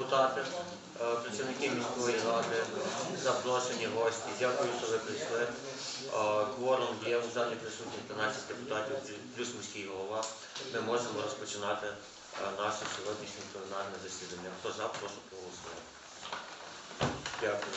депутати, е, працівники міської ради, запрошені гості. Дякую, що ви прийшли. Е, Кворум є в залі присутні 13 депутатів, плюс міський голова. Ми можемо розпочинати е, наше сьогоднішнє пленарне засідання. Хто за, прошу проголосувати. Дякую.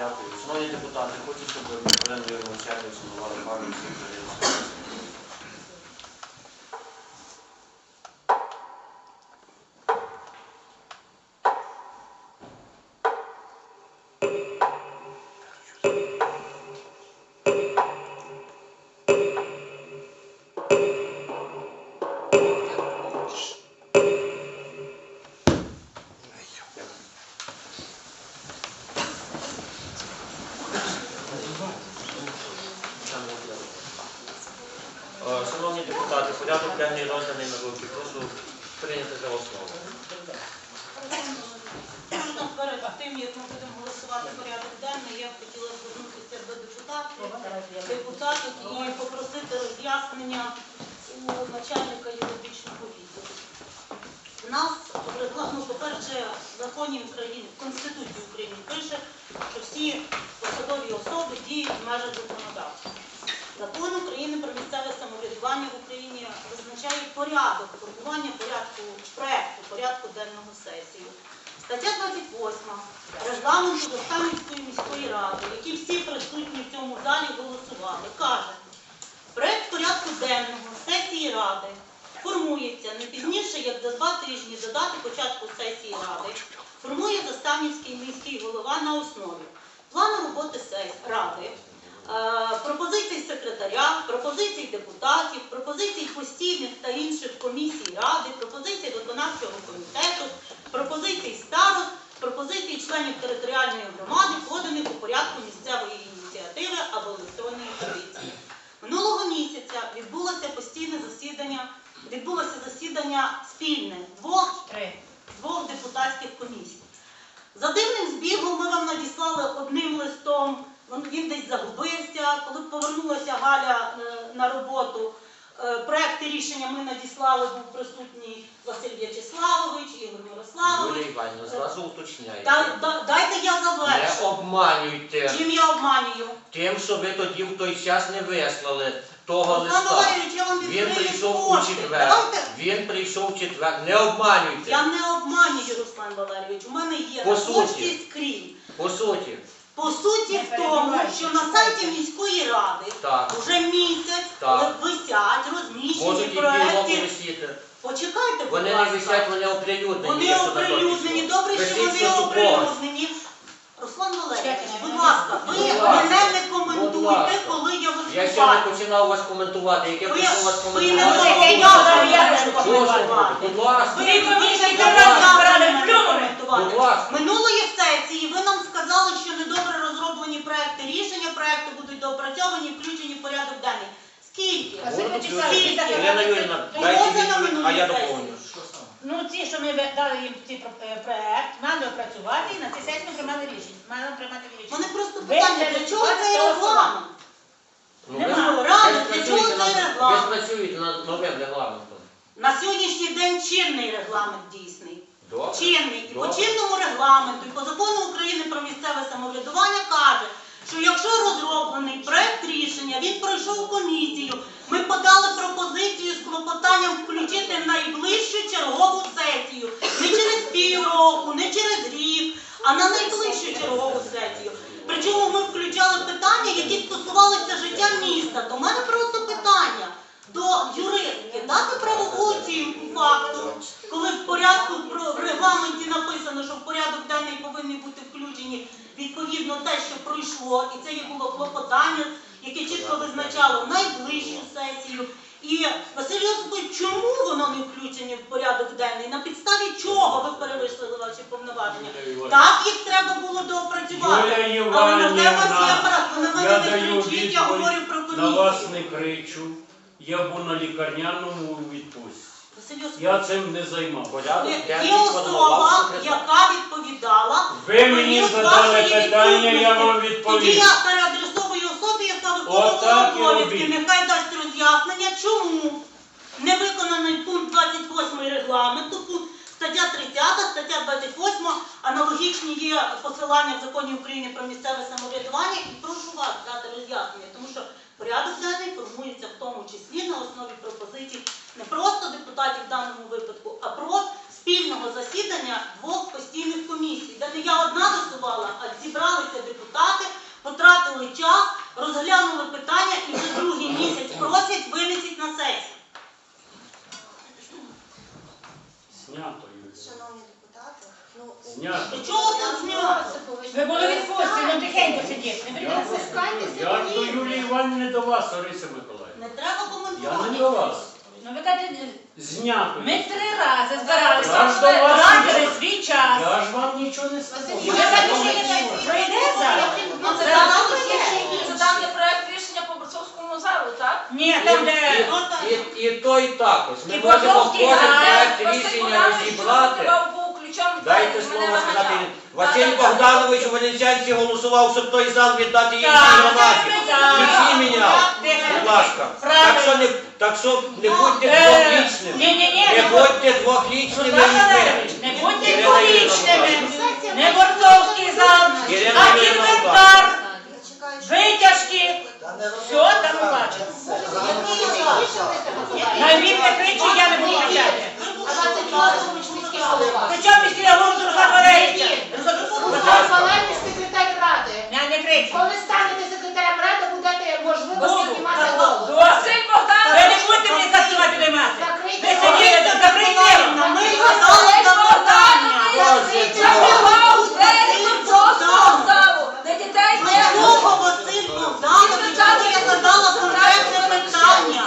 Дякую. Шановні депутати, хочу, щоб ви хвилиною мовчання вшанували пам'ять всіх Thank Е, депутатів, і попросити роз'яснення у начальника юридичного відділу. У нас, ну, по-перше, в законі України, в Конституції України пише, що всі посадові особи діють в межах законодавства. Закон України про місцеве самоврядування в Україні визначає порядок формування порядку проекту порядку денного сесії. Стаття 28 регламенту Достанівської міської ради, які всі присутні в цьому залі голосували, каже, проект порядку денного сесії ради формується не пізніше, як за два тижні до дати початку сесії ради, формує Заставнівський міський голова на основі плану роботи ради, пропозицій секретаря, пропозицій депутатів, пропозицій постійних та інших комісій ради, пропозицій виконавчого комітету, пропозицій старост, пропозицій членів територіальної громади, поданих у порядку місцевої ініціативи або електронної позиції. Минулого місяця відбулося постійне засідання, відбулося засідання спільне двох, двох депутатських комісій. За дивним збігом ми вам надіслали він- він десь загубився. Коли повернулася Галя е, на роботу, е, проекти рішення ми надіслали, був присутній Василь В'ячеславович, Ігор Мирославович. Іванівна, зразу уточняйте. Дайте я завершу. Не обманюйте Чим я обманюю? тим, що ви тоді в той час не вислали того листа. Я вам Він відкрию прийшов у кошти. четвер. Давайте. Він прийшов у четвер. Не обманюйте. Я не обманюю, Руслан Валерійович. У мене є По суті. пошті скрінь. По суті, По суті, в тому, що на сайті міської ради так. вже місяць Так. висять розміщені Можуть і півроку проекти. висіти. Почекайте, будь Вони не ласка. висять, вони оприлюднені. Вони якщо оприлюднені. Добре, що Висить вони оприлюднені. Руслан Валерійович, будь ласка, ви Будь ласка. мене не Будь коментуйте, ласка. коли я Я ще не виступаю. починав вас коментувати. Як я Ви- почав вас ви не коментувати. можете, я ж ви коментувати. робите? Будь ласка. Ви Ви комісії не збирали плюнули. коментувати. Будь ласка. Минулої сесії ви нам сказали, що недобре розроблені проекти рішення, проекти будуть доопрацьовані, включені в порядок денний. Скільки? Ірина Юрійовна, Ну, дайте можна на відповідь, а минулій я сесії? доповню. Ну, ці, що ми дали їм ці е, проект, мали опрацювати і на цій сесії ми приймали рішення. Мали приймати рішення. мене просто питання, для чого цей регламент? Ну, Нема. ви- ви Рано, ж для чого працюєте цей над- регламент? Ви ж працюєте над новим регламентом. На сьогоднішній день чинний регламент дійсний. Добре. Чинний. І по Добре. чинному регламенту, і по закону України про місцеве самоврядування каже, що якщо розроблений проект рішення, він пройшов комісію, ми подали пропозицію з клопотанням включити найближчу чергову сесію. Не через півроку, не через рік, а на найближчу чергову сесію. Причому ми включали питання, які стосувалися життя міста. В мене просто питання до юристки дати правову оцінку факту, коли в порядку в регламенті написано, що в порядок денний повинні бути включені відповідно те, що пройшло, і це є було клопотання, яке чітко визначало найближчу сесію. І Василь Йосипович, чому воно не включені в порядок денний? На підставі чого ви перевищили ваші повноваження? Так їх треба було доопрацювати. Але на те вас є апарат, ви на мене не кричіть, я говорю про про на вас не кричу. Я був на лікарняному відпустці. Йосипович, Я цим не займався. Є особа, яка відповідала. Ви мені задали вашої питання, я вам відповів. Тоді я переадресовую особі, яка виконувала Отак і обов'язки. робіть. Нехай дасть роз'яснення, чому не виконаний пункт 28 регламенту, пункт стаття 30, стаття 28, аналогічні є посилання в законі України про місцеве самоврядування. І прошу вас дати роз'яснення, тому що порядок денний формується в тому числі на основі пропозицій не просто депутатів в даному випадку, а про спільного засідання двох постійних комісій, де не я одна висувала, а зібралися депутати, потратили час, розглянули питання і вже другий місяць просять винесіть на сесію. Знято, Юлія. Шановні депутати, ну Знято. До чого тут знято? Ви були в відпустці, ну тихенько сидіть, не Я, до. Юлії Іванівни до вас, Орися Миколаївна. Не треба Я не до вас. Ну ви кажете, Знято. ми три рази збиралися, Я ж до вас тратили нічого- свій час. Я ж вам нічого не сказав. Ви кажете, що не пройде зараз? Ну, Це це там, це там де проект рішення по борцовському залу, так? Ні, там де... І, і, і то, і так ось. Ми І можемо кожен грає, проект рішення розібрати. Включений, Дайте слово сказати. Василь Богданович у Венеціанці голосував, щоб той зал віддати іншій громаді. І міняв. Будь ласка. Так що не, так що не будьте двохлічними. Ні-ні-ні, Не будьте двохлічними людьми. Не будьте Ірина Не борцовський зал, Ірина а Юрійовна, інвентар, витяжки. Все там бачите. Навіть не кричіть, я не буду кричати. Причому міський голова Руслан Валерійович? Руслан Валерійович, секретар ради. Не, не кричіть. Коли станете секретарем ради, будете можливо Буду. знімати голос. Василь Ви Богданович, не будете мені закривати димати. Закрийте Ви голос. сиділи, закрийте. Ми задали запитання. закривав двері борцовського залу, де дітей Для не чого Василь Богданович, коли я задала конкретне питання,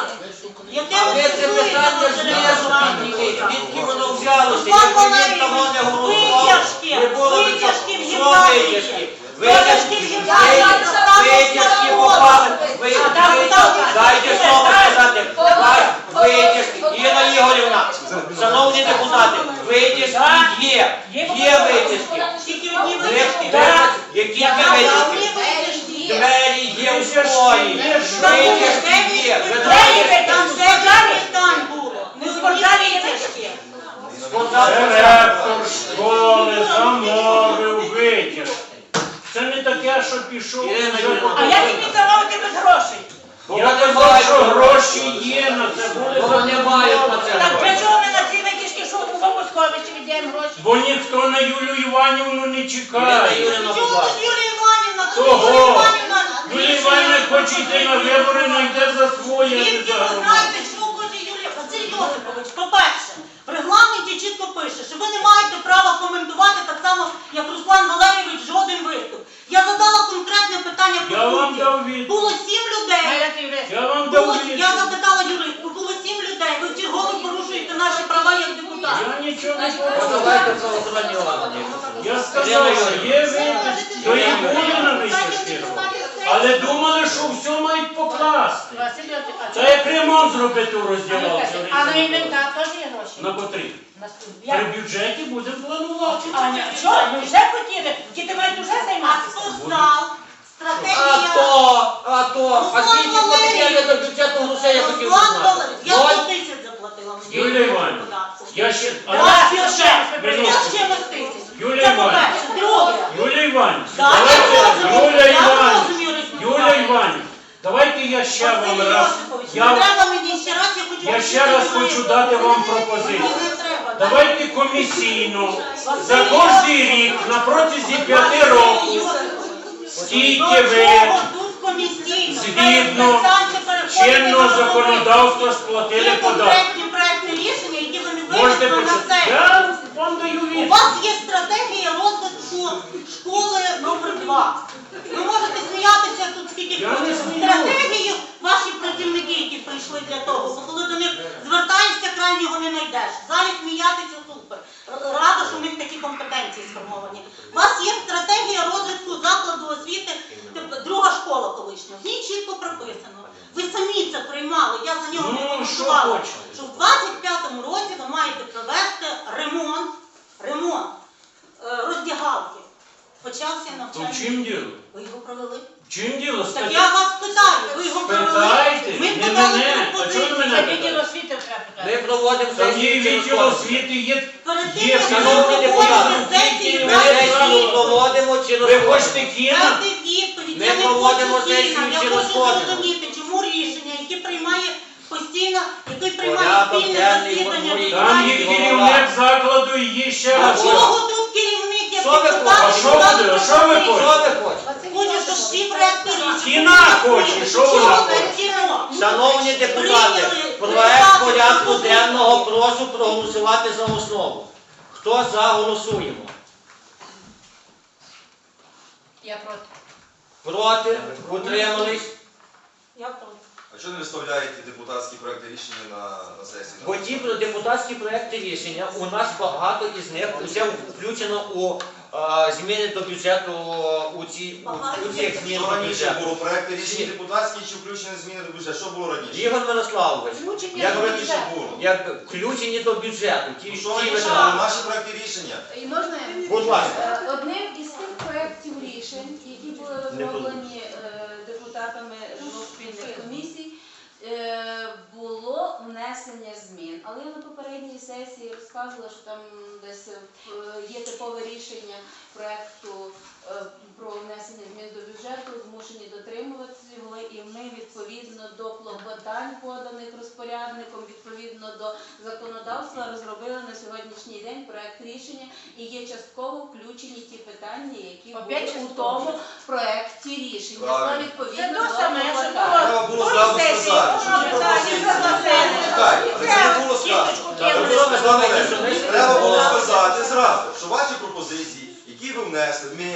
яке А ви це стосується питання Василя знешуєте. Івановича? Звідки воно взялося? Руслан Якби він Валерійович, того не голосував, витяжки, не було б витяжки в цього. Що гімназії. витяжки? Витяжки Витяжки, в гімназії, витяжки, там витяжки там попали. Ви- А там ви- там Дайте там слово там сказати. Давай, Витяжки. Інна Ігорівна, шановні депутати, витяжки є. Є Є витяжки. Тільки одні Ви- витяжки. ви- Які Я це одні витяжки? витяжки. Витяжки є, що Витяжки є. Ви Де знаєте, є там Там спортзалі? дев'ять питань було. У Не спортзалі є одні витяжки. Директор школи замовив витяжки. Це не таке, що пішов. Ірина вже Юріївна, А я тобі давав тебе грошей. Бо Я вони казав, мають що гроші є на це буде Бо вони мають на це Так для гроші. чого ми на ці витяжки, що у Московичі віддаємо гроші? Бо ніхто на Юлю Іванівну не Ірина чекає. Юріївна, будь тут. Юлія Іванівна? Того. Юлія Іванівна. Юлія Іванівна хоче йти на вибори, але йде за своє, а не Звідки за ви громаду. знаєте, що хоче Юлія? Василь Йосипович, по-перше, в регламенті чітко пише, що ви не маєте права коментувати так само, як Руслан Валерійович, жоден виступ. Я задала конкретне питання по Я вам суті. дав відповідь. Було сім людей. Я. Я вам дав Було, я відповідь. запитала юристку, було сім людей. Ви вчергово порушуєте наші права як депутати. Я нічого не порушую. давайте органи. Я сказав, що є витяжки, то і були на витяжки. Але думали, що все мають покласти. Василь Це як ремонт зробити у розділавці. А на інвентар теж є гроші? На потрібно. При бюджеті будемо планувати. Аня, що? Ми вже хотіли. Діти мають вже А займатися. спортзал, А то, а то, а скільки Валерійович. до бюджету грошей, я хотів знати. Я Ноль? 100 тисяч заплатила. Юлія Іванівна, я ще... Я ще. Юлія Іванівна. Юлія Іванівна, Юлія Іванівна, розумію, Юрій Юлія Миколаївич. Іванівна, я ще вам Василь раз, Йосипович, не я, треба мені ще раз, я хочу я ще раз хочу дати вам пропозицію. не треба. Давайте комісійно за кожний рік на протязі п'яти років скільки ви Тут комісійно. згідно чинного законодавства сплатили Є податки. конкретні проекти рішення, які ви не Можете винесли на почути. сесію. Я вам даю У відповідь. вас є стратегія розвитку школи номер 2 Ви можете сміятися тут скільки Я не хочете. сміюся. Стратегію ваші працівники, які прийшли для того, бо коли до них звертаєшся, крайнього не знайдеш. Залі сміятися супер. Р- Рада, що в них такі компетенції сформовані. У вас є стратегія розвитку закладу освіти, типу, друга школа колишня. В ній чітко прописано. Ви самі це приймали, я за нього не Ну, що голосувала. хочете? Що в 25-му році ви маєте провести ремонт, ремонт е, роздягалки. Почався То в чим діло? Ви його провели? В чим діло? Так я вас питаю, ви його провели? Спитайте, Ми не подали мене. А чого ви мене Це питаєте? відділ освіти треба Ми проводимо Там є сесію через відділ освіти, є Перед тим, Є, як ви шановні депутати, Ми дайте сесію відповідь. проводимо чи Ви розходимо? хочете? Дайте відповідь. Ми Я не проводимо хочу сесію кіна. Я чи хочу розходимо? зрозуміти, чому рішення, яке приймає постійно, який приймає Порядок спільне денний засідання. формує Там є керівник закладу і є ще А раз. чого тут Що ви хочете? Що ви будете? Що ви хочете? Хочу, щоб всі проекти. Кіна хоче, що вона хоче? Шановні депутати, проект порядку денного прошу проголосувати за основу. Хто за, голосуємо. Я проти. Проти? Утримались? Я проти. А чого не виставляєте депутатські проекти рішення на, на сесію? Бо ті депутатські проекти рішення, у нас багато із них вже включено у е, зміни до бюджету у ці у, у цих змін Що до раніше бюджету. було? Проекти рішення депутатські чи включені зміни до бюджету? Що було раніше? Ігор Мирославович, Включення як раніше було? як включені до бюджету, ті, Ну, Що ті раніше видатки. Наші проекти рішення. І можна я? Будь ласка. Е, Одним із тих проєктів рішень, які були розроблені е, депутатами двох спільних комісій, е, було внесення змін. Але я на попередній сесії розказувала, що там десь е, є типове рішення проєкту е, про внесення змін до бюджету, змушені дотримуватися його, і ми відповідно до клопотань, поданих розпорядником, відповідно до законодавства, розробили на сьогоднішній день проект рішення і є частково включені ті питання, які Опять були у тому проекті рішення. Правильно. Це відповідно до то саме, що клопотань. Було зразу сказати, що це Треба було сказати зразу, що ваші пропозиції, які ви внесли, ми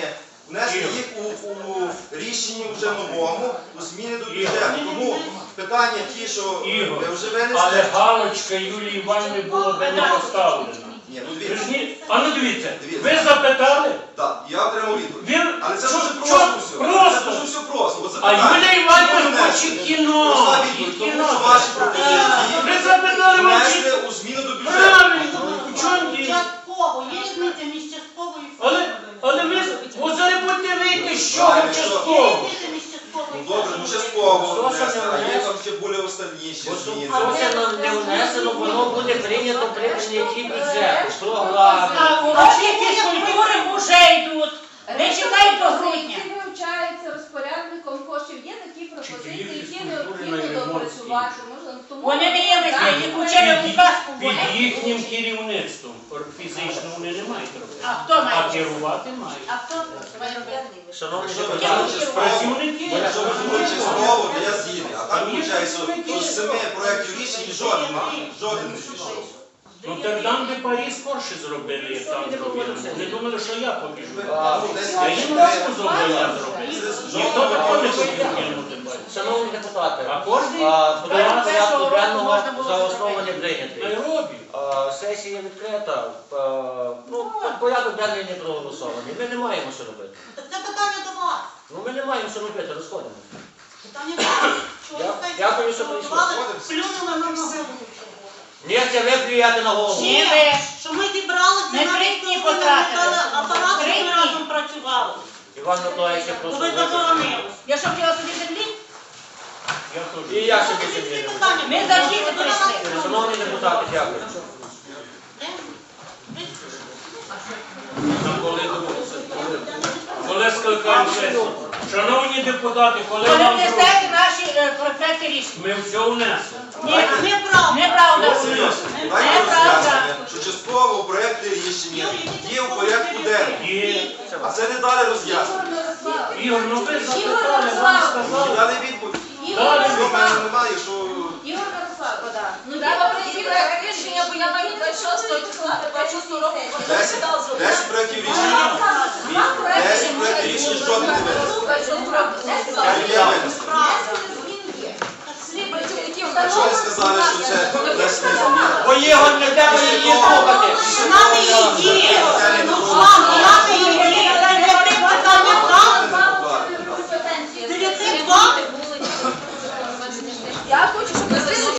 внесли їх у, у рішенні вже новому, у зміни до бюджету. Тому питання ті, що Ігор, ви вже Але винесли. галочка Юлії Іванівни була би не поставлена. Ні, ну Ви дивіться. ні- А ну дивіться, Дивіться. ви запитали? Так, я отримав відповідь. Він Але це дуже чо- просто все. Це дуже все просто. От А запитання, Юлія Іванівна внесли? хоче кіно. Пройшла відповідь, тому кіно. що ваші пропозиції Ви запитали внесли мовчі. у зміну до бюджету. Правильно, у чому діло? Частково, є різниця між частковою Але, ми але ви, от зараз вийти що ви частково. Ну добре, ну частково внесено, а є там ще були останні ще зміни. нам не внесено, воно буде прийнято при прийнятті бюджету, програми. А уроки фізкультури вже йдуть. Не чекайте до грудня. Які вивчаються розпорядником коштів. Є такі пропозиції, Вчителів які фізкультури необхідно допрацювати. Можливо, тому Вони не є Так, їх учили у казку. Під їхнім керівництвом. Фізично вони не мають робити. А хто А має? керувати мають. А хто має робити? Шановні ви депутати, Працівники. якщо ви кажете частково, то я згідний. А так виходить, що з семи проєктів рішень жоден, жоден не пішов. Ну так там де Парі скорше зробили, як там зробили. Вони думали, що я побіжу. А, ну, десь Я їм розку зробила зробити. Ніхто такого не хотів кинути. Шановні депутати, А кожний а, план порядку Першого року денного за основу не прийнятий. А, Сесія відкрита, а, ну, порядок денний не проголосований. Ми не маємо що робити. Так це питання до вас. Ну ми не маємо що робити, розходимося. Питання до вас. Що ви Я- дякую, що прийшли. плюнули нам на голову. Ні, це ви плюєте на голову. Ні, ви. Що ми зібралися, Ми три дні коли потратили. апарат, Три ми дні. разом працювали. Іван Миколаївич, я То прошу ви заборонили. Я що хотіла собі землі? І я собі всі це питання. Ми завжди не прийшли. Шановні депутати, дякую. Коли скликаємо сесію. Шановні депутати, коли Коли нам внесете наші е, проекти рішення. ми все внесли. Ні, Неправда. неправда. Дайте Неправда. роз'яснення, що частково проєкти рішення є в порядку денному. І А це не дали роз'яснення. Ігор, ну ви запитали, вам Мирославович. Не дали відповідь. Десять десять проєктів рішення. Десять проєктів рішення жодне не винесли. Я ви сказали, що це десь не. Бо є не треба її слухати. Вона не її. Ну, її. Я хочу, щоб ви